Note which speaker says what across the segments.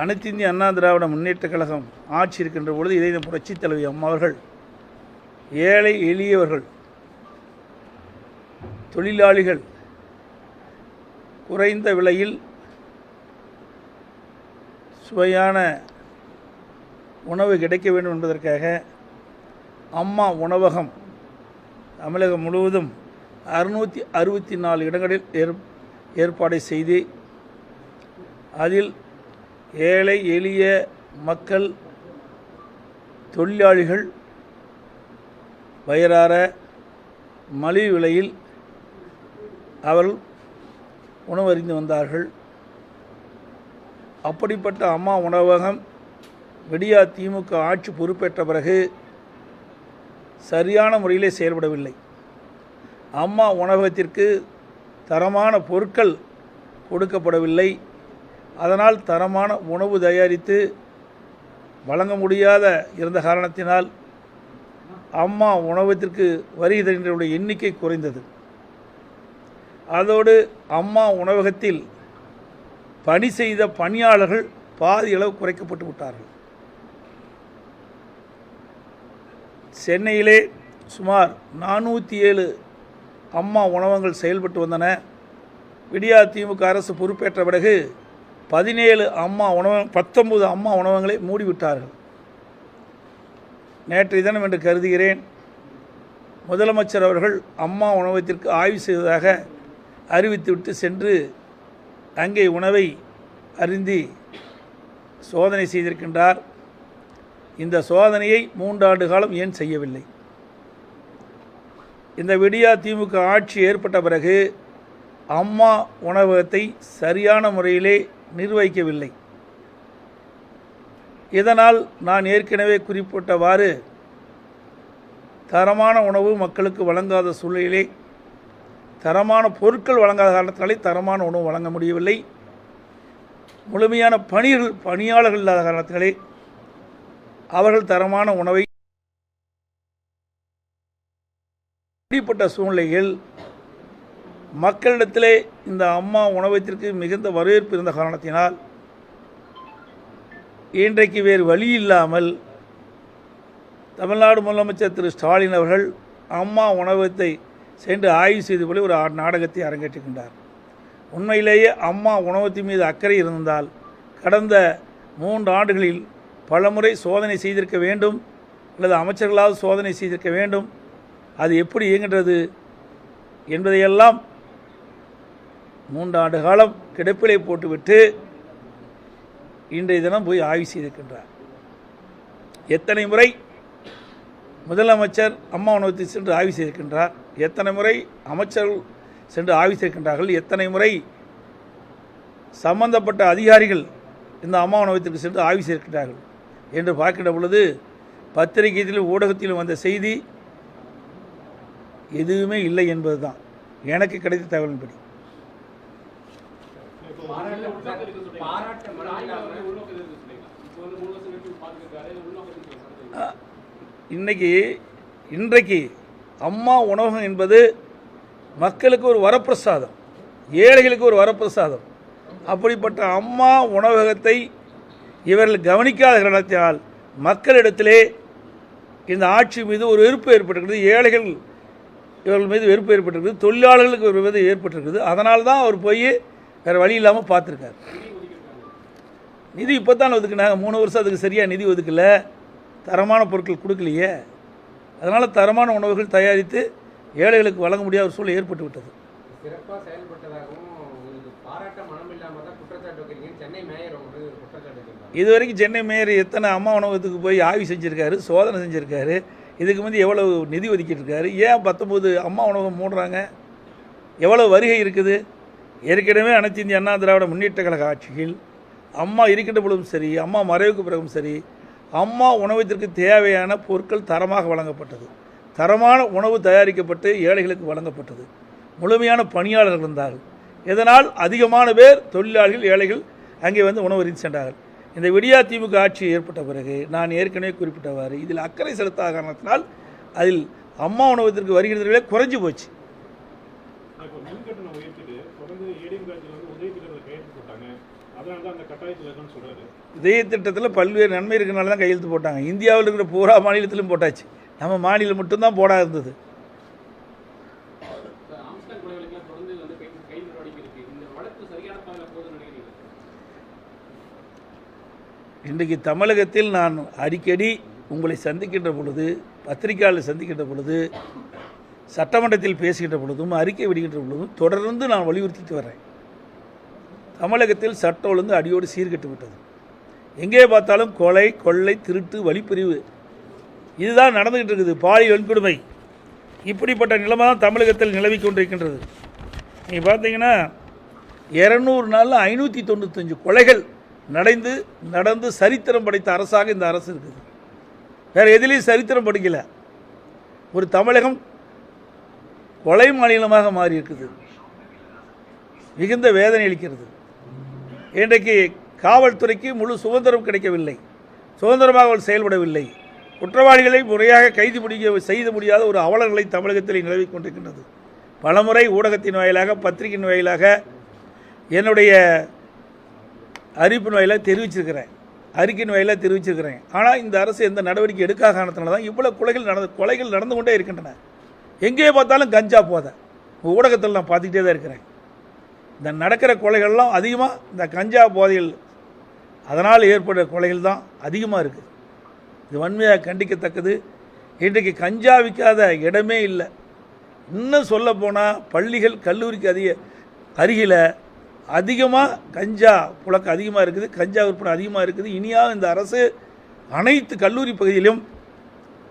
Speaker 1: அனைத்து இந்திய அண்ணா திராவிட முன்னேற்ற கழகம் ஆட்சி இருக்கின்ற பொழுது இதை இந்த புரட்சித் தலைவி அம்மாவர்கள் ஏழை எளியவர்கள் தொழிலாளிகள் குறைந்த விலையில் சுவையான உணவு கிடைக்க வேண்டும் என்பதற்காக அம்மா உணவகம் தமிழகம் முழுவதும் அறுநூற்றி அறுபத்தி நாலு இடங்களில் ஏற் ஏற்பாடு செய்து அதில் ஏழை எளிய மக்கள் தொழிலாளிகள் வயிறார மலிவு விலையில் அவர்கள் உணவறிந்து வந்தார்கள். அப்படிப்பட்ட அம்மா உணவகம் விடியா திமுக ஆட்சி பொறுப்பேற்ற பிறகு சரியான முறையிலே செயல்படவில்லை. அம்மா உணவகத்திற்கு தரமான பொருட்கள் கொடுக்கப்படவில்லை. அதனால் தரமான உணவு தயாரித்து வழங்க முடியாத இருந்த காரணத்தினால் அம்மா உணவகத்திற்கு வருகை தருகின்றவருடைய எண்ணிக்கை குறைந்தது. அதோடு அம்மா உணவகத்தில் பணி செய்த பணியாளர்கள் பாதி அளவு குறைக்கப்பட்டு விட்டார்கள். சென்னையிலே சுமார் நானூற்றி ஏழு அம்மா உணவகங்கள் செயல்பட்டு வந்தன. விடியா திமுக அரசு பொறுப்பேற்ற பிறகு பதினேழு அம்மா உணவகம் பத்தொன்பது அம்மா உணவகங்களை மூடிவிட்டார்கள். நேற்றைய தினம் என்று கருதுகிறேன். முதலமைச்சர் அவர்கள் அம்மா உணவகத்திற்கு ஆய்வு செய்ததாக அறிவித்துவிட்டு சென்று அங்கே உணவை அருந்தி சோதனை செய்திருக்கின்றார். இந்த சோதனையை மூன்றாண்டு காலம் ஏன் செய்யவில்லை? இந்த விடியா திமுக ஆட்சி ஏற்பட்ட பிறகு அம்மா உணவகத்தை சரியான முறையிலே நிர்வகிக்கவில்லை. இதனால் நான் ஏற்கனவே குறிப்பிட்டவாறு தரமான உணவு மக்களுக்கு வழங்காத சூழ்நிலை தரமான பொருட்கள் வழங்காத காரணத்தினாலே தரமான உணவு வழங்க முடியவில்லை. முழுமையான பணிகள் பணியாளர்கள் இல்லாத காரணத்தினாலே அவர்கள் தரமான உணவை இப்படிப்பட்ட சூழ்நிலையில் மக்களிடத்திலே இந்த அம்மா உணவகத்திற்கு மிகுந்த வரவேற்பு இருந்த காரணத்தினால் இன்றைக்கு வேறு வழி இல்லாமல் தமிழ்நாடு முதலமைச்சர் திரு ஸ்டாலின் அவர்கள் அம்மா உணவகத்தை சென்று ஆய்வு செய்து போல ஒரு நாடகத்தை அரங்கேற்றுகின்றார். உண்மையிலேயே அம்மா உணவகத்தின் மீது அக்கறை இருந்தால் கடந்த மூன்று ஆண்டுகளில் பலமுறை சோதனை செய்திருக்க வேண்டும் அல்லது அமைச்சர்களாவது சோதனை செய்திருக்க வேண்டும். அது எப்படி இயங்குகின்றது என்பதையெல்லாம் மூன்றாண்டு காலம் கிடப்பிலை போட்டுவிட்டு இன்றைய தினம் போய் ஆய்வு செய்திருக்கின்றார். எத்தனை முறை முதலமைச்சர் அம்மா உணவகத்தை சென்று ஆய்வு செய்திருக்கின்றார்? எத்தனை முறை அமைச்சர்கள் சென்று ஆய்வு செய்திருக்கின்றார்கள்? எத்தனை முறை சம்பந்தப்பட்ட அதிகாரிகள் இந்த அம்மா உணவகத்திற்கு சென்று ஆய்வு செய்திருக்கின்றார்கள்? என்று பார்க்கின்ற பொழுது பத்திரிகையிலும் ஊடகத்திலும் வந்த செய்தி எதுவுமே இல்லை என்பதுதான். எனக்கு கிடைத்த தகவலின்படி. இன்னைக்கு இன்றைக்கு அம்மா உணவகம் என்பது மக்களுக்கு ஒரு வரப்பிரசாதம். ஏழைகளுக்கு ஒரு வரப்பிரசாதம். அப்படிப்பட்ட அம்மா உணவகத்தை இவர்கள் கவனிக்காத காரணத்தினால் மக்களிடத்திலே இந்த ஆட்சி மீது ஒரு வெறுப்பு ஏற்பட்டிருக்கிறது. ஏழைகள் இவர்கள் மீது வெறுப்பு ஏற்பட்டிருக்குது தொழிலாளர்களுக்கு ஒரு மீது ஏற்பட்டிருக்குது அதனால தான் அவர் போய் வேறு வழி இல்லாமல் பார்த்துருக்காரு நிதி இப்போ தான் ஒதுக்குனாங்க. மூணு வருஷம் அதுக்கு சரியாக நிதி ஒதுக்கல. தரமான பொருட்கள் கொடுக்கலையே. அதனால் தரமான உணவுகள் தயாரித்து ஏழைகளுக்கு வழங்க முடியாத ஒரு சூழல் ஏற்பட்டு விட்டது.
Speaker 2: வந்து
Speaker 1: இது வரைக்கும் சென்னை மேயர் எத்தனை அம்மா உணவகத்துக்கு போய் ஆய்வு செஞ்சுருக்காரு சோதனை செஞ்சுருக்காரு இதுக்கு முந்தி எவ்வளவு நிதி ஒதுக்கிட்டு இருக்காரு ஏன் பத்தொம்போது அம்மா உணவகம் மூடுறாங்க எவ்வளோ வருகை இருக்குது ஏற்கனவே அனைத்து இந்திய அண்ணா திராவிட முன்னேற்ற கழக ஆட்சியில் அம்மா இருக்கின்ற பொழுதும் சரி அம்மா மறைவுக்கு பிறகும் சரி அம்மா உணவத்திற்கு தேவையான பொருட்கள் தரமாக வழங்கப்பட்டது. தரமான உணவு தயாரிக்கப்பட்டு ஏழைகளுக்கு வழங்கப்பட்டது. முழுமையான பணியாளர்கள் இருந்தார்கள். இதனால் அதிகமான பேர் தொழிலாளிகள் ஏழைகள் அங்கே வந்து உணவு அறிந்து சென்றார்கள். இந்த விடியா திமுக ஆட்சி ஏற்பட்ட பிறகு நான் ஏற்கனவே குறிப்பிட்டவாறு இதில் அக்கறை செலுத்தாத காரணத்தினால் அதில் அம்மா உணவகத்திற்கு வருகிறவர்களே குறைஞ்சி போச்சு
Speaker 3: இப்போ மின் கட்டணம் உயர்த்திட்டு தொடர்ந்து ஏடிஎம் காலத்தில் வந்து உதவி திட்டத்தில் கையெழுத்து போட்டாங்க அதனால தான் அந்த கட்டாய ரெண்டாயிரத்தி வைக்கணும்னு சொல்றாரு
Speaker 1: இதே திட்டத்தில் பல்வேறு நன்மை இருக்கிறனால தான் கையெழுத்து போட்டாங்க. இந்தியாவில் இருக்கிற பூரா மாநிலத்திலும் போட்டாச்சு. நம்ம மாநிலம் மட்டும்தான் போடா இருந்தது. இன்றைக்கு தமிழகத்தில் நான் அடிக்கடி உங்களை சந்திக்கின்ற பொழுது பத்திரிகையாளர் சந்திக்கின்ற பொழுது சட்டமன்றத்தில் பேசுகின்ற பொழுதும் அறிக்கை விடுகின்ற பொழுதும் தொடர்ந்து நான் வலியுறுத்திட்டு வரேன் தமிழகத்தில் சட்ட ஒழுங்கு அடியோடு சீர்கெட்டு விட்டது. எங்கே பார்த்தாலும் கொலை கொள்ளை திருட்டு வழிப்பிரிவு. இதுதான் நடந்துகிட்டு இருக்குது. பாலியல் வன்கொடுமை. இப்படிப்பட்ட நிலைமை தான் தமிழகத்தில் நிலவி கொண்டிருக்கின்றது. நீங்கள் பார்த்தீங்கன்னா இரநூறு நாளில் ஐநூற்றி தொண்ணூத்தஞ்சு கொலைகள் நடந்து நடந்து சரித்திரம் படைத்த அரசாக இந்த அரசு இருக்குது. வேறு எதிலையும் சரித்திரம் படிக்கல. ஒரு தமிழகம் கொலை மாநிலமாக மாறி இருக்குது. மிகுந்த வேதனை அளிக்கிறது. இன்றைக்கு காவல்துறைக்கு முழு சுதந்திரம் கிடைக்கவில்லை. சுதந்திரமாக அவள் செயல்படவில்லை. குற்றவாளிகளை முறையாக கைது முடிய செய்த முடியாத ஒரு அவலநிலை தமிழகத்தில் நிலவிக் கொண்டிருக்கின்றது. பலமுறை ஊடகத்தின் வாயிலாக பத்திரிகையின் வாயிலாக என்னுடைய அறிவிப்பின் வாயிலாக தெரிவிச்சிருக்கிறேன். அறிக்கையின் வாயிலாக தெரிவிச்சிருக்கிறேன். ஆனால் இந்த அரசு எந்த நடவடிக்கை எடுக்காத காரணத்தினால தான் இவ்வளோ கொலைகள் நடந்து கொலைகள் நடந்து கொண்டே இருக்கின்றன. எங்கே பார்த்தாலும் கஞ்சா போத. ஊடகத்தில் நான் பார்த்துக்கிட்டே தான் இருக்கிறேன். இந்த நடக்கிற கொலைகள்லாம் அதிகமாக இந்த கஞ்சா போதையில் அதனால் ஏற்படுற கொலைகள் தான் அதிகமாக இருக்குது. இது வன்மையாக கண்டிக்கத்தக்கது. இன்றைக்கு கஞ்சா விற்காத இடமே இல்லை. இன்னும் சொல்ல போனால் பள்ளிகள் கல்லூரிக்கு அதிக அருகில் அதிகமாக கஞ்சா புழக்கம் அதிகமாக இருக்குது. கஞ்சா விற்பனை அதிகமாக இருக்குது. இனியாவது இந்த அரசு அனைத்து கல்லூரி பகுதியிலும்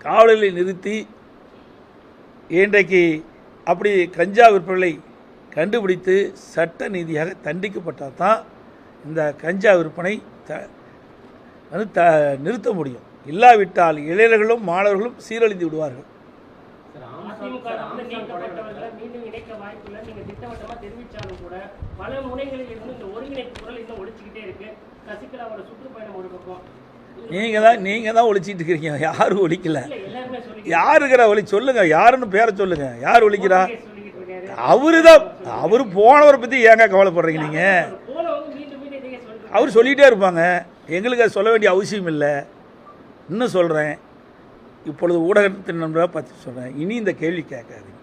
Speaker 1: காவலர்களை நிறுத்தி இன்றைக்கு அப்படி கஞ்சா விற்பனை கண்டுபிடித்து சட்ட நீதியாக தண்டிக்கப்பட்டால் தான் இந்த கஞ்சா விற்பனை த வந்து த நிறுத்த முடியும். இல்லாவிட்டால் இளைஞர்களும் மாணவர்களும் சீரழிந்து விடுவார்கள். நீங்கள் தான் நீங்கள் தான் ஒழிச்சிட்டு இருக்கிறீங்க யாரும் ஒழிக்கல
Speaker 4: இல்ல எல்லாருமே சொல்லி
Speaker 1: யார் இருக்கிற ஒளி சொல்லுங்க. யாருன்னு பேரை சொல்லுங்க. யார் ஒழிக்கிறா அவரு தான் அவர் போனவரை பற்றி ஏங்க கவலைப்படுறீங்க நீங்கள் அவர் சொல்லிகிட்டே இருப்பாங்க. எங்களுக்கு அது சொல்ல வேண்டிய அவசியம் இல்லை. இன்னும் சொல்கிறேன் இப்பொழுது ஊடகத்தின் நண்பராக பார்த்து சொல்கிறேன் இனி இந்த கேள்வி கேட்காதீங்க.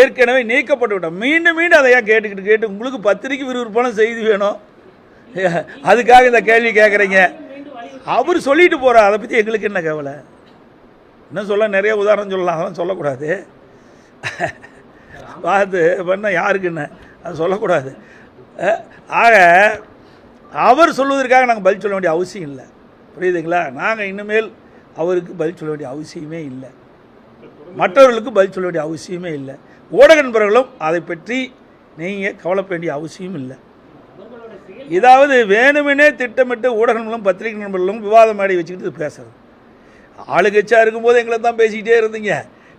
Speaker 1: ஏற்கனவே நீக்கப்பட்டு விட்டோம். மீண்டும் மீண்டும் அதை ஏன் கேட்டுக்கிட்டு கேட்டு உங்களுக்கு பத்திரிக்கை விறுவிறுப்பான செய்தி வேணும். அதுக்காக இந்த கேள்வி கேட்குறீங்க. அவர் சொல்லிட்டு போகிறார் அதை பற்றி எங்களுக்கு என்ன கவலை? இன்னும் சொல்ல நிறைய உதாரணம் சொல்லலாம். அதெல்லாம் சொல்லக்கூடாது. பார்த்து பண்ண யாருக்குன்னு அது சொல்லக்கூடாது. ஆக அவர் சொல்வதற்காக நாங்கள் பதில் சொல்ல வேண்டிய அவசியம் இல்லை. புரியுதுங்களா? நாங்கள் இனிமேல் அவருக்கு பதில் சொல்ல வேண்டிய அவசியமே இல்லை. மற்றவர்களுக்கு பதில் சொல்ல வேண்டிய அவசியமே இல்லை. ஊடக நண்பர்களும் அதை பற்றி நீங்கள் கவலைப்பட வேண்டிய அவசியம் இல்லை. இதாவது வேணுமெனே திட்டமிட்டு ஊடகங்களும் பத்திரிகை நண்பர்களும் விவாதம் மாடி வச்சுக்கிட்டு பேசுறது. ஆளுங்கட்சியாக இருக்கும்போது எங்களை தான் பேசிக்கிட்டே இருந்தீங்க.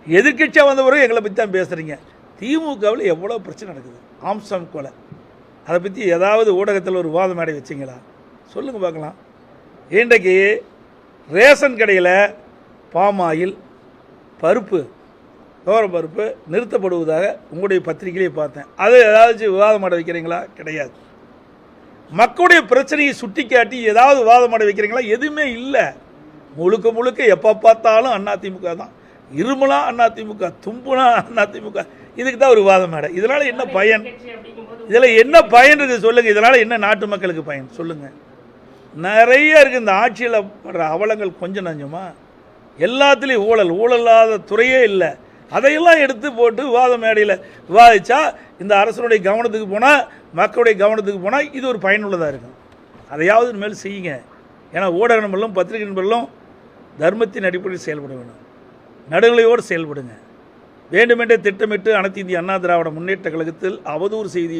Speaker 1: எதிர்கட்சியாக வந்த பிறகு எங்களை பற்றி தான் பேசுகிறீங்க திமுகவில் எவ்வளோ பிரச்சனை நடக்குது? ஆம்சம் கொலை. அதை பற்றி ஏதாவது ஊடகத்தில் ஒரு வாதம் மேடை வச்சிங்களா? சொல்லுங்கள் பார்க்கலாம். இன்றைக்கு ரேஷன் கடையில் பாமாயில் பருப்பு துவரம் பருப்பு நிறுத்தப்படுவதாக உங்களுடைய பத்திரிகையிலே பார்த்தேன். அது ஏதாச்சும் விவாதமாட வைக்கிறீங்களா? கிடையாது. மக்களுடைய பிரச்சனையை சுட்டிக்காட்டி ஏதாவது விவாதமாட வைக்கிறீங்களா? எதுவுமே இல்லை. முழுக்க முழுக்க எப்போ பார்த்தாலும் அதிமுக தான். இருமலா அதிமுக தும்புனா அதிமுக இதுக்கு தான் ஒரு விவாதம் மேடை. இதனால் என்ன பயன்? இதில் என்ன பயன் இருக்குது சொல்லுங்கள் இதனால் என்ன நாட்டு மக்களுக்கு பயன்? சொல்லுங்கள் நிறைய இருக்குது இந்த ஆட்சியில் படுற அவலங்கள் கொஞ்சம் நஞ்சமா? எல்லாத்துலேயும் ஊழல். ஊழலாத துறையே இல்லை. அதையெல்லாம் எடுத்து போட்டு விவாத மேடையில் விவாதித்தா இந்த அரசனுடைய கவனத்துக்கு போனால் மக்களுடைய கவனத்துக்கு போனால் இது ஒரு பயனுள்ளதாக இருக்கும். அதையாவது இனிமேல் செய்யுங்க. ஏன்னா ஊடக நண்பர்களும் பத்திரிகை நண்பர்களும் தர்மத்தின் அடிப்படையில் செயல்பட வேணும் நடுநிலையோடு செயல்படுங்க. வேண்டுமென்றே திட்டமிட்டு அனைத்து இந்திய அண்ணா திராவிட முன்னேற்ற கழகத்தில் அவதூறு செய்தி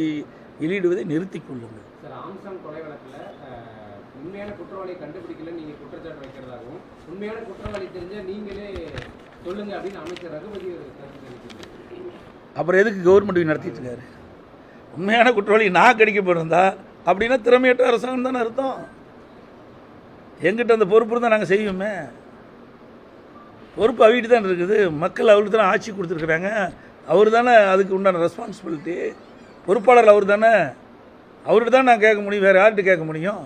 Speaker 1: வெளியிடுவதை நிறுத்திக் கொள்ளுங்கள்.
Speaker 2: சார் ஆம்ஸ்டாங் கொலை வழக்குல அஹ், உண்மையான குற்றவாளியை கண்டுபிடிக்கல நீங்க குற்றச்சாட்டு வைக்கிறதாகவும் உண்மையான குற்றவாளி தெரிஞ்ச நீங்களே சொல்லுங்க அப்படின்னு அமைச்சர் ரகுபதி ஒரு கருத்து தெரிவிச்சிருக்காரு.
Speaker 1: அப்புறம் எதுக்கு கவர்மெண்ட் நடத்திட்டு இருக்காரு? உண்மையான குற்றவாளி நான் கிடைக்க போயிருந்தா அப்படின்னா திறமையற்ற அரசாங்கம் தானே அர்த்தம். எங்கிட்ட அந்த பொறுப்பு இருந்தால் நாங்கள் செய்வோமே. பொறுப்பு அவிட்டு தான் இருக்குது. மக்கள் அவருக்கு தானே ஆட்சி கொடுத்துருக்குறாங்க. அவர் தானே அதுக்கு உண்டான ரெஸ்பான்சிபிலிட்டி பொறுப்பாளர் அவர் தானே. அவர்கிட்ட தான் நான் கேட்க முடியும். வேறு யார்கிட்ட கேட்க முடியும்?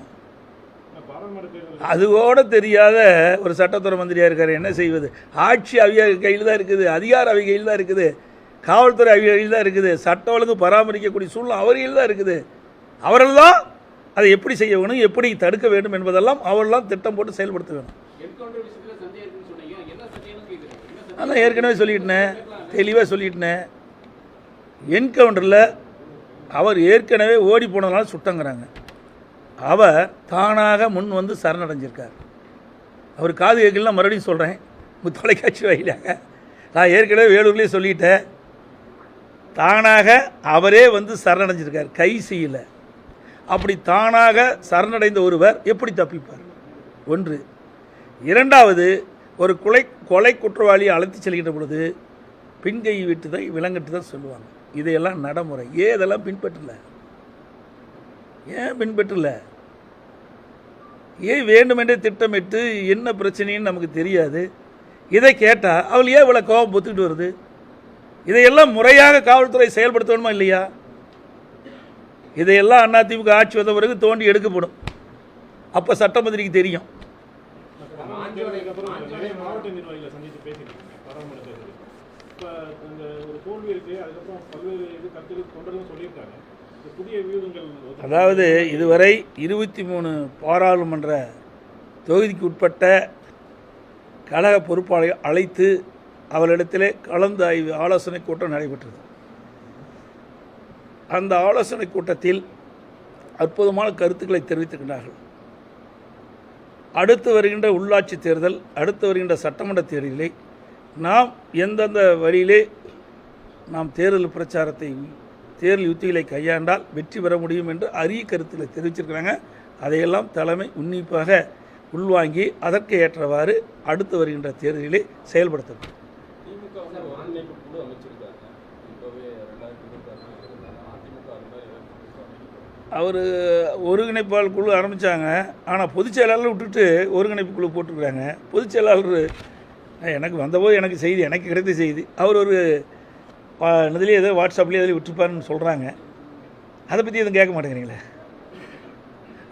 Speaker 1: அதுவோட தெரியாத ஒரு சட்டத்துறை மந்திரியாக இருக்கார். என்ன செய்வது? ஆட்சி அவிய கையில் தான் இருக்குது. அதிகார அவை கையில் தான் இருக்குது. காவல்துறை அவிய கையில் தான் இருக்குது. சட்ட ஒழுங்கு பராமரிக்கக்கூடிய சூழ்நிலை அவர் கையில் தான் இருக்குது. அவர்கள் தான் அதை எப்படி செய்ய வேணும்? எப்படி தடுக்க வேண்டும் என்பதெல்லாம் அவரெல்லாம் திட்டம் போட்டு செயல்படுத்த வேணும். அதான் ஏற்கனவே சொல்லிட்டேன் தெளிவாக சொல்லிட்டேன் என்கவுண்டரில் அவர் ஏற்கனவே ஓடி போனதுனால சுட்டங்கிறாங்க. அவர் தானாக முன் வந்து சரணடைஞ்சிருக்கார். அவர் காது கேட்கலாம் மறுபடியும் சொல்கிறேன் உங்கள் தொலைக்காட்சி வாயிலாக. நான் ஏற்கனவே வேலூர்லேயே சொல்லிட்டேன். தானாக அவரே வந்து சரணடைஞ்சிருக்கார். கை செய்யலை. அப்படி தானாக சரணடைந்த ஒருவர் எப்படி தப்பிப்பார்? ஒன்று. இரண்டாவது ஒரு கொலை கொலை குற்றவாளியை அழைத்து செல்கின்ற பொழுது பின்கை விட்டு தான் விலங்கிட்டு தான் சொல்லுவாங்க. இதையெல்லாம் நடைமுறை. ஏன் இதெல்லாம் பின்பற்றல? ஏன் பின்பற்றல? ஏன் வேண்டுமென்றே திட்டமிட்டு என்ன பிரச்சனைன்னு நமக்கு தெரியாது. இதை கேட்டால் அவள் ஏன் இவ்வளோ கோபம் பொத்துக்கிட்டு வருது? இதையெல்லாம் முறையாக காவல்துறை செயல்படுத்தணுமா இல்லையா? இதையெல்லாம் அதிமுக ஆட்சி வந்த பிறகு தோண்டி எடுக்கப்படும். அப்போ சட்டமந்திரிக்கு தெரியும்.
Speaker 3: தேர்தலுக்கு அப்புறம் நிறைய மாவட்ட நிர்வாகிகளை சந்தித்து பேசியிருக்காங்க பாராளுமன்ற தேர்தல் இப்போ இந்த ஒரு தோல்வி இருக்கு அதுக்கப்புறம் பல்வேறு இது கருத்துக்கள் தொண்டர்களும் சொல்லியிருக்காங்க. இந்த புதிய வியூகங்கள் வந்து-
Speaker 1: அதாவது இதுவரை இருபத்தி மூணு பாராளுமன்ற தொகுதிக்கு உட்பட்ட கழக பொறுப்பாளரை அழைத்து அவர்களிடத்திலே கலந்தாய்வு ஆலோசனை கூட்டம் நடைபெற்றது. அந்த ஆலோசனை கூட்டத்தில் அற்புதமான கருத்துக்களை தெரிவித்திருக்கிறார்கள். அடுத்து வருகின்ற உள்ளாட்சி தேர்தல் அடுத்து வருகின்ற சட்டமன்ற தேர்தலிலே நாம் எந்தெந்த வழியிலே நாம் தேர்தல் பிரச்சாரத்தை தேர்தல் யுத்திகளை கையாண்டால் வெற்றி பெற முடியும் என்று அரிய கருத்தில் தெரிவிச்சிருக்கிறாங்க. அதையெல்லாம் தலைமை உன்னிப்பாக உள்வாங்கி அதற்கு ஏற்றவாறு அடுத்து வருகின்ற தேர்தலிலே செயல்படுத்தப்படும்
Speaker 5: திமுக வந்து ஒரு ஒருங்கிணைப்பு குழு அமைச்சிருக்காங்க இப்போவே ரெண்டாயிரத்தி இருபத்தி அதிமுக அது மாதிரி ஏதாவது புதுசா அமைக்கணும்.
Speaker 1: அவர் ஒருங்கிணைப்பாளர் குழு ஆரம்பித்தாங்க ஆனால் பொதுச் செயலாளர் விட்டுட்டு ஒருங்கிணைப்பு குழு போட்டிருக்கிறாங்க. பொதுச் செயலாளர் எனக்கு வந்தபோது எனக்கு செய்தி எனக்கு கிடைத்த செய்தி. அவர் ஒரு இதுலேயே ஏதோ வாட்ஸ்அப்லேயே எதில் விட்டுருப்பாருன்னு சொல்கிறாங்க அதை பற்றி எதுவும் கேட்க மாட்டேங்கிறீங்களே?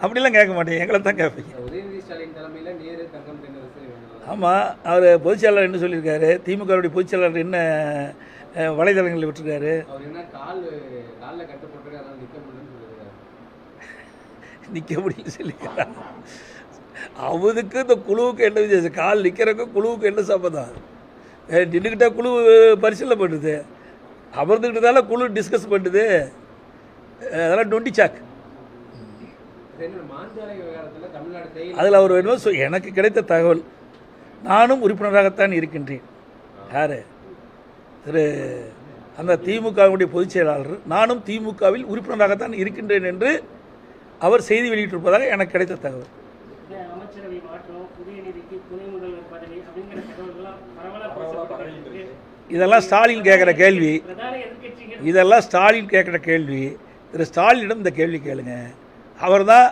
Speaker 1: அப்படிலாம் கேட்க மாட்டேங்க எங்களை தான் கேட்பீங்க. ஆமாம் அவர் பொதுச் செயலாளர் என்ன சொல்லியிருக்காரு? திமுகவுடைய பொதுச் செயலாளர் என்ன வலைதளங்களில் விட்டுருக்காரு
Speaker 2: அவர் என்ன கால் காலில் கட்டு போட்டுருக்கு அதனால நிக்க முடியலன்னு சொல்லியிருக்காரு
Speaker 1: நிற்க முடியல சொல்லிக்கிறான் அவனுக்கு இந்த குழுவுக்கு என்ன வித்தியாசம் கால் நிற்கிறக்கும் குழுவுக்கு என்ன சம்மந்தம் நின்றுக்கிட்ட குழு பரிசீலனை பண்ணுது. அமர்ந்துக்கிட்டதால குழு டிஸ்கஸ் பண்ணுது. அதெல்லாம் டொண்டி சாக் அதில் அவர் வேணும் சொ- எனக்கு கிடைத்த தகவல். நானும் உறுப்பினராகத்தான் இருக்கின்றேன். யார்? திரு அந்த திமுகவுடைய பொதுச் செயலாளர். நானும் திமுகவில் உறுப்பினராகத்தான் இருக்கின்றேன் என்று அவர் செய்தி வெளியிட்டிருப்பதாக எனக்கு கிடைத்த தகவல்.
Speaker 4: இந்த அமைச்சரவை மாற்றம் உதயநிதிக்கு துணை முதல்வர் பதவி அப்படிங்கிற தகவல்கள்லாம் பரவலாக பேசப்பட்டு இருக்கு.
Speaker 1: இதெல்லாம் ஸ்டாலின் கேட்குற கேள்வி. இதெல்லாம் ஸ்டாலின் கேட்குற கேள்வி. திரு ஸ்டாலினிடம் இந்த கேள்வி கேளுங்க. அவர்தான்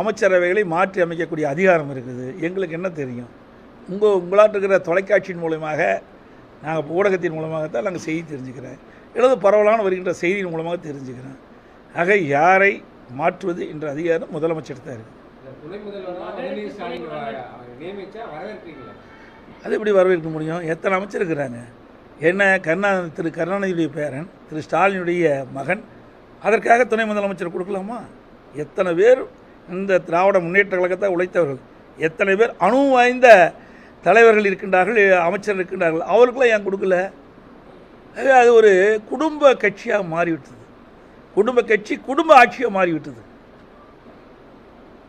Speaker 1: அமைச்சரவைகளை மாற்றி அமைக்கக்கூடிய அதிகாரம் இருக்குது. எங்களுக்கு என்ன தெரியும்? உங்கள் உங்களாட்டு இருக்கிற தொலைக்காட்சியின் மூலமாக நாங்கள் ஊடகத்தின் மூலமாகத்தான் நாங்கள் செய்தி தெரிஞ்சுக்கிறேன். அல்லது பரவலான வருகின்ற செய்தியின் மூலமாக தெரிஞ்சுக்கிறேன். ஆக யாரை மாற்றுவது என்ற அதிகாரம் முதலமைச்சர் தான் இருக்குது அது எப்படி வரவேற்க முடியும்? எத்தனை அமைச்சர் இருக்கிறாங்க? என்ன கருணா திரு கருணாநிதியுடைய பேரன் திரு ஸ்டாலினுடைய மகன் அதற்காக துணை முதலமைச்சர் கொடுக்கலாமா? எத்தனை பேர் இந்த திராவிட முன்னேற்ற கழகத்தை உழைத்தவர்கள்? எத்தனை பேர் அணு வாய்ந்த தலைவர்கள் இருக்கின்றார்கள் அமைச்சர் இருக்கின்றார்கள்? அவருக்கெல்லாம் ஏன் கொடுக்கல? அது ஒரு குடும்ப கட்சியாக மாறிவிட்டது. குடும்ப கட்சி குடும்ப ஆட்சியாக மாறிவிட்டது.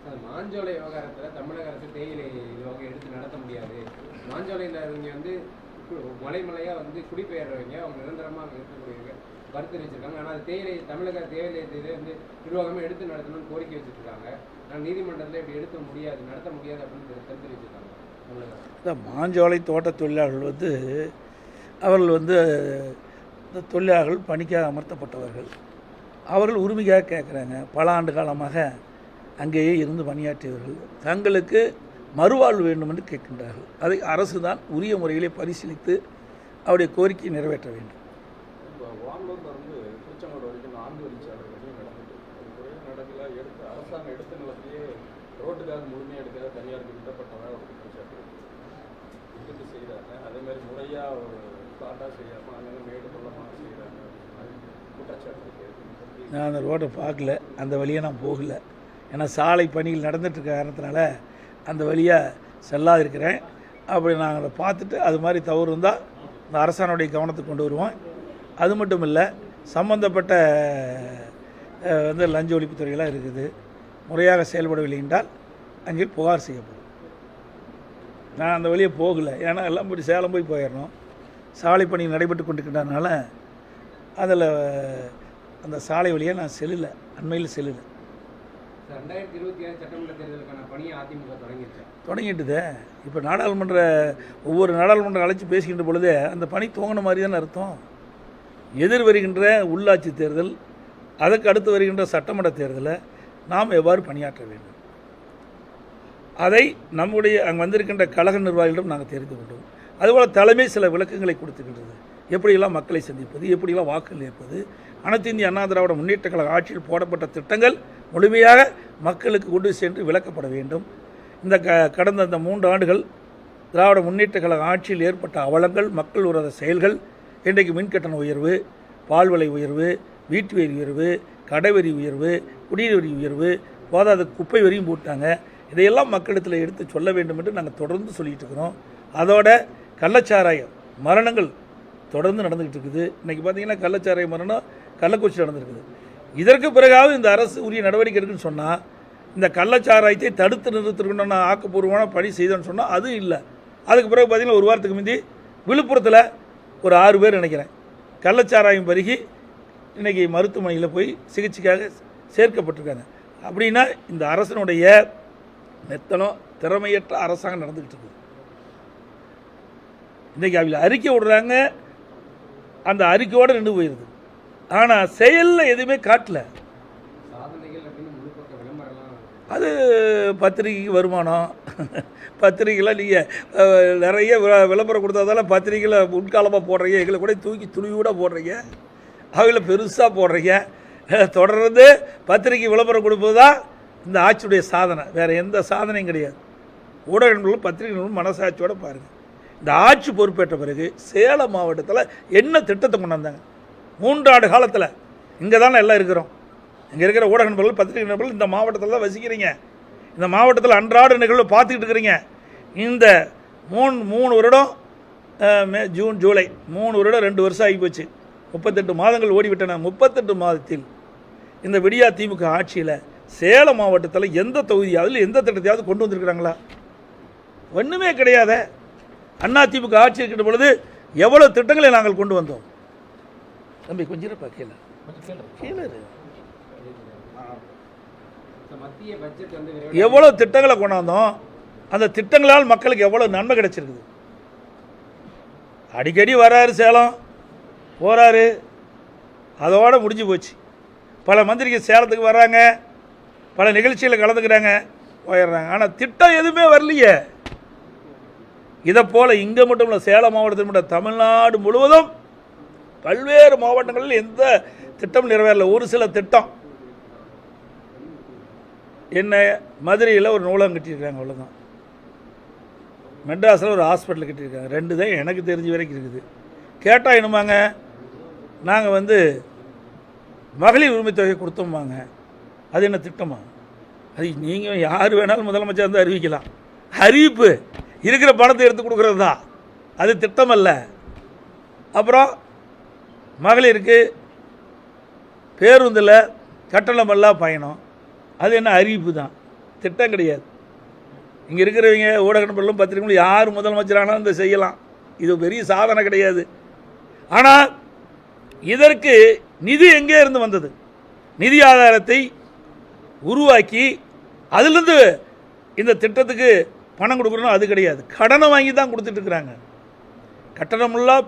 Speaker 2: மாஞ்சோலை விவகாரத்துல தமிழக அரசு தேயிலை இதுவாக எடுத்து நடத்த முடியாது. மாஞ்சோலையில் இவங்க வந்து கு- மலை மலையா வந்து குடிபெயர்றவங்க அவங்க நிரந்தரமா அங்க இருக்கக்கூடியவங்க வறுத்து வச்சிருக்காங்க. ஆனா அது தேயிலை தமிழக தேயிலை இதை வந்து நிர்வாகமே எடுத்து நடத்தணும்னு கோரிக்கை வச்சிருக்காங்க. ஆனால் நீதிமன்றத்துல இப்படி எடுக்க முடியாது நடத்த முடியாது அப்படின்னு கருத்து வச்சிருக்காங்க.
Speaker 1: இந்த மாஞ்சோலை தோட்ட தொழிலாளர்கள் வந்து அவர்கள் வந்து இந்த தொழிலாளர்கள் பணிக்காக அமர்த்தப்பட்டவர்கள். அவர்கள் உரிமையாக கேட்குறாங்க. பல ஆண்டு காலமாக அங்கேயே இருந்து பணியாற்றியவர்கள். தங்களுக்கு மறுவாழ்வு வேண்டும் என்று கேட்கின்றார்கள். அதை அரசு தான் உரிய முறையிலே பரிசீலித்து அவருடைய கோரிக்கையை நிறைவேற்ற வேண்டும். நான் அந்த ரோட்டை பார்க்கல. அந்த வழியாக நான் போகல. ஏன்னா சாலை பணிகள் நடந்துட்டு இருக்க காரணத்தினால அந்த வழியாக செல்லாதிருக்கிறேன். அப்படி நாங்கள் அதை பார்த்துட்டு அது மாதிரி தவறு இருந்தால் இந்த அரசாணுடைய கவனத்துக்கு கொண்டு வருவோம் அது மட்டும் இல்லை சம்பந்தப்பட்ட வந்து லஞ்ச ஒழிப்புத்துறையெல்லாம் இருக்குது. முறையாக செயல்படவில்லை என்றால் அங்கே புகார் செய்யப்படும். நான் அந்த வழியை போகலை. ஏன்னா எல்லாம் போய் சேலம் போய் போயிடணும். சாலை பணி நடைபெற்று கொண்டிருக்கின்றனால அதில் அந்த சாலை வழியாக நான் செல்லலை அண்மையில் செல்லலை.
Speaker 2: ரெண்டாயிரத்தி இருபத்தி ஆறு சட்டமன்ற தேர்தலுக்கான பணியை அதிமுக தொடங்கியிருச்சு
Speaker 1: தொடங்கிட்டுதே. இப்போ நாடாளுமன்ற ஒவ்வொரு நாடாளுமன்றம் அழைச்சி பேசுகின்ற பொழுதே அந்த பணி துவங்கின மாதிரி தானே அர்த்தம். எதிர் வருகின்ற உள்ளாட்சி தேர்தல் அதற்கு அடுத்து வருகின்ற சட்டமன்ற தேர்தலை நாம் எவ்வாறு பணியாற்ற வேண்டும்? அதை நம்முடைய அங்கே வந்திருக்கின்ற கழக நிர்வாகிகளிடம் நாங்கள் தெரிந்து கொண்டோம். அதுபோல் தலைமை சில விளக்கங்களை கொடுத்துக்கின்றது எப்படியெல்லாம் மக்களை சந்திப்பது எப்படியெல்லாம் வாக்குகள் ஏற்பது அனைத்து இந்திய அண்ணா திராவிட முன்னேற்ற கழக ஆட்சியில் போடப்பட்ட திட்டங்கள் முழுமையாக மக்களுக்கு கொண்டு சென்று விளக்கப்பட வேண்டும். இந்த க கடந்த இந்த மூன்று ஆண்டுகள் திராவிட முன்னேற்ற கழக ஆட்சியில் ஏற்பட்ட அவலங்கள் மக்கள் உரத செயல்கள் இன்றைக்கு மின்கட்டண உயர்வு பால் விலை உயர்வு வீட்டு வரி உயர்வு கடை வரி உயர்வு குடிநீர் வரி உயர்வு போதாத குப்பை வரியும் போட்டாங்க. இதையெல்லாம் மக்களிடத்தில் எடுத்து சொல்ல வேண்டும் என்று நாங்கள் தொடர்ந்து சொல்லிகிட்டு இருக்கிறோம். அதோட கள்ளச்சாராயம் மரணங்கள் தொடர்ந்து நடந்துக்கிட்டு இருக்குது. இன்றைக்கி பார்த்தீங்கன்னா கள்ளச்சாராய மரணம் கள்ளக்குறிச்சி நடந்திருக்குது. இதற்கு பிறகாவது இந்த அரசு உரிய நடவடிக்கை இருக்குன்னு சொன்னால் இந்த கள்ளச்சாராயத்தை தடுத்து நிறுத்திருக்கணும் நான் ஆக்கப்பூர்வமான பணி செய்தோன்னு சொன்னால் அதுவும் இல்லை. அதுக்கு பிறகு பார்த்திங்கன்னா ஒரு வாரத்துக்கு முந்தி விழுப்புரத்தில் ஒரு ஆறு பேர் நினைக்கிறேன். கள்ளச்சாராயம் பருகி இன்றைக்கி மருத்துவமனையில் போய் சிகிச்சைக்காக சேர்க்கப்பட்டிருக்காங்க. அப்படின்னா இந்த அரசனுடைய மெத்தனம் திறமையற்ற அரசாங்கம் நடந்துக்கிட்டு இருக்குது. இன்றைக்கி அவங்க அறிக்கை விடுறாங்க. அந்த அறிக்கையோடு நின்று போயிடுது ஆனால் செயலில் எதுவுமே காட்டல. அது பத்திரிகைக்கு வருமானம். பத்திரிக்கையில் நீங்கள் நிறைய விளம்பரம் கொடுத்ததால பத்திரிக்கையில் முன்காலமாக போடுறீங்க. எங்களை கூட தூக்கி துணிவோட போடுறீங்க. அவங்கள பெருசாக போடுறீங்க. தொடர்ந்து பத்திரிக்கை விளம்பரம் கொடுப்பது தான் இந்த ஆட்சியுடைய சாதனை. வேறு எந்த சாதனையும் கிடையாது. ஊடகங்களும் பத்திரிகைகளும் மனசாட்சியோட பாருங்கள் இந்த ஆட்சி பொறுப்பேற்ற பிறகு சேலம் மாவட்டத்தில் என்ன திட்டத்தை கொண்டு வந்தாங்க? மூன்றாண்டு காலத்தில் இங்கே தானே எல்லாம் இருக்கிறோம். இங்கே இருக்கிற ஊடக நண்பர்கள் பத்திரிகை நண்பர்கள் இந்த மாவட்டத்தில் தான் வசிக்கிறீங்க. இந்த மாவட்டத்தில் அன்றாட நிகழ்வு பார்த்துக்கிட்டு இருக்கிறீங்க. இந்த மூணு மூணு வருடம் மே ஜூன் ஜூலை மூணு வருடம் ரெண்டு வருஷம் ஆகி போச்சு. முப்பத்தெட்டு மாதங்கள் ஓடிவிட்டன. முப்பத்தெட்டு மாதத்தில் இந்த விடியா திமுக ஆட்சியில் சேலம் மாவட்டத்தில் எந்த தொகுதியாவது எந்த திட்டத்தையாவது கொண்டு வந்திருக்கிறாங்களா? ஒன்றுமே கிடையாத அண்ணா ஆட்சி இருக்கின்ற பொழுது எவ்வளோ திட்டங்களை நாங்கள் கொண்டு வந்தோம்? தம்பி கொஞ்சம் இருப்பா கீழே. கீழே எவ்வளோ திட்டங்களை கொண்டாந்தோம்? அந்த திட்டங்களால் மக்களுக்கு எவ்வளோ நன்மை கிடைச்சிருக்குது? அடிக்கடி வராரு சேலம். போகிறாரு அதோட முடிஞ்சு போச்சு. பல மந்திரிகள் சேலத்துக்கு வர்றாங்க. பல நிகழ்ச்சியில் கலந்துக்கிறாங்க. போயிடுறாங்க. ஆனால் திட்டம் எதுவுமே வரலையே. இதை போல் இங்கே மட்டும் இல்லை சேலம் மாவட்டத்தில் மட்டும் தமிழ்நாடு முழுவதும் பல்வேறு மாவட்டங்களில் எந்த திட்டம் நிறைவேறல. ஒரு சில திட்டம். என்ன மதுரையில் ஒரு நூலகம் கட்டியிருக்காங்க அவ்வளோதான் மெட்ராஸில் ஒரு ஹாஸ்பிட்டல் கட்டியிருக்காங்க. ரெண்டு தான் எனக்கு தெரிஞ்ச வரைக்கும் இருக்குது. கேட்டால் என்னமாங்க? நாங்கள் வந்து மகளிர் உரிமை தொகை கொடுத்தோம்பாங்க அது என்ன திட்டமா? அது நீங்கள் யார் வேணாலும் முதலமைச்சர் வந்து அறிவிக்கலாம். அறிவிப்பு. இருக்கிற பணத்தை எடுத்து கொடுக்குறது தான் அது திட்டம் அல்ல அப்புறம் மகளிருக்கு பேருந்தில் கட்டணமல்லா பயணம். அது என்ன அறிவிப்பு தான்? திட்டம் கிடையாது. இங்கே இருக்கிறவங்க ஊடக நண்பர்களும் பத்திரிகைகளும் யார் முதலமைச்சரானாலும் இதை செய்யலாம். இது பெரிய சாதனை கிடையாது. ஆனால் இதற்கு நிதி எங்கே இருந்து வந்தது? நிதி ஆதாரத்தை உருவாக்கி அதிலிருந்து இந்த திட்டத்துக்கு பணம் கொடுக்குறோன்னா அது கிடையாது. கடனை வாங்கி தான் கொடுத்துட்டு இருக்கிறாங்க.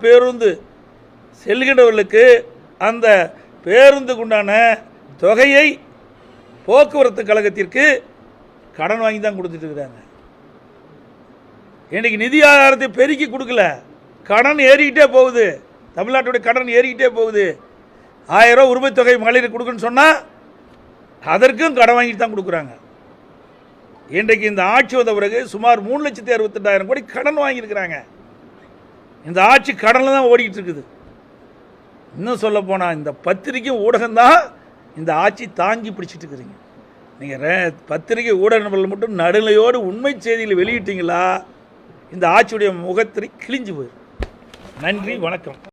Speaker 1: பேருந்து செல்கிறவர்களுக்கு அந்த பேருந்துக்குண்டான தொகையை போக்குவரத்து கழகத்திற்கு கடன் வாங்கி தான் கொடுத்துட்டு இருக்கிறாங்க இன்னைக்கு நிதி ஆதாரத்தை பெருக்கி கொடுக்கல. கடன் ஏறிக்கிட்டே போகுது. தமிழ்நாட்டுடைய கடன் ஏறிக்கிட்டே போகுது. ஆயிரம் ரூபா உரிமை தொகை மகளிர் கொடுக்குன்னு சொன்னால் அதற்கும் கடன் வாங்கிட்டு தான் கொடுக்குறாங்க. இன்றைக்கு இந்த ஆட்சி வந்த பிறகு சுமார் மூணு லட்சத்தி அறுபத்தெட்டாயிரம் கோடி கடன் வாங்கியிருக்கிறாங்க. இந்த ஆட்சி கடனில் தான் ஓடிக்கிட்டு இருக்குது. இன்னும் சொல்ல போனால் இந்த பத்திரிக்கை ஊடகம்தான் இந்த ஆட்சி தாங்கி பிடிச்சிட்டு இருக்கிறீங்க நீங்கள் பத்திரிகை பத்திரிக்கை நபர்கள் மட்டும் நடுநிலையோடு உண்மை செய்தியில் வெளியிட்டீங்களா இந்த ஆட்சியுடைய முகத்திரை கிழிஞ்சு போயிடும் நன்றி வணக்கம்.